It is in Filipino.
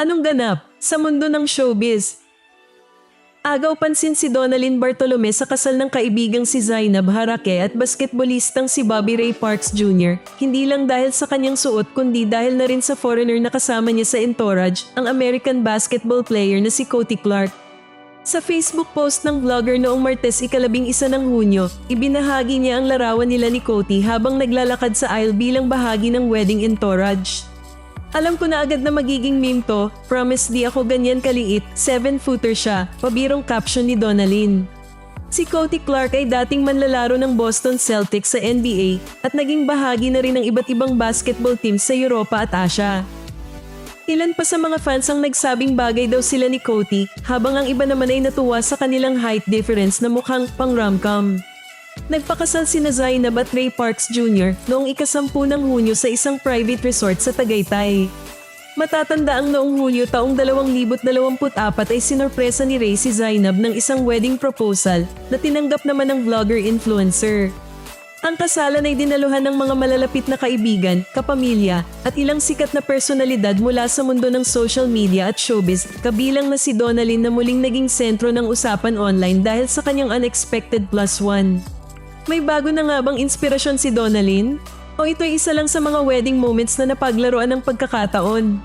Anong ganap sa mundo ng showbiz? Agaw pansin si Donalyn Bartolome sa kasal ng kaibigang si Zainab Harake at basketballistang si Bobby Ray Parks Jr. Hindi lang dahil sa kanyang suot kundi dahil na rin sa foreigner na kasama niya sa entourage, ang American basketball player na si Cody Clark. Sa Facebook post ng vlogger noong Martes ikalabing isa ng Hunyo, ibinahagi niya ang larawan nila ni Cody habang naglalakad sa aisle bilang bahagi ng wedding entourage. Alam ko na agad na magiging meme to, promise di ako ganyan kaliit, 7-footer siya, pabirong caption ni Donalyn. Si Cody Clark ay dating manlalaro ng Boston Celtics sa NBA at naging bahagi na rin ng iba't ibang basketball teams sa Europa at Asia. Ilan pa sa mga fans ang nagsabing bagay daw sila ni Cody habang ang iba naman ay natuwa sa kanilang height difference na mukhang pang romcom. Nagpakasal si Zainab at Ray Parks Jr. noong ikasampu ng Hunyo sa isang private resort sa Tagaytay. Matatanda ang noong Hulyo taong 2024 ay sinorpresa ni Ray si Zainab ng isang wedding proposal na tinanggap naman ng vlogger-influencer. Ang kasalan ay dinaluhan ng mga malalapit na kaibigan, kapamilya at ilang sikat na personalidad mula sa mundo ng social media at showbiz kabilang na si Donalyn na muling naging sentro ng usapan online dahil sa kanyang unexpected plus one. May bago na nga bang inspirasyon si Donalyn? O ito'y isa lang sa mga wedding moments na napaglaruan ng pagkakataon?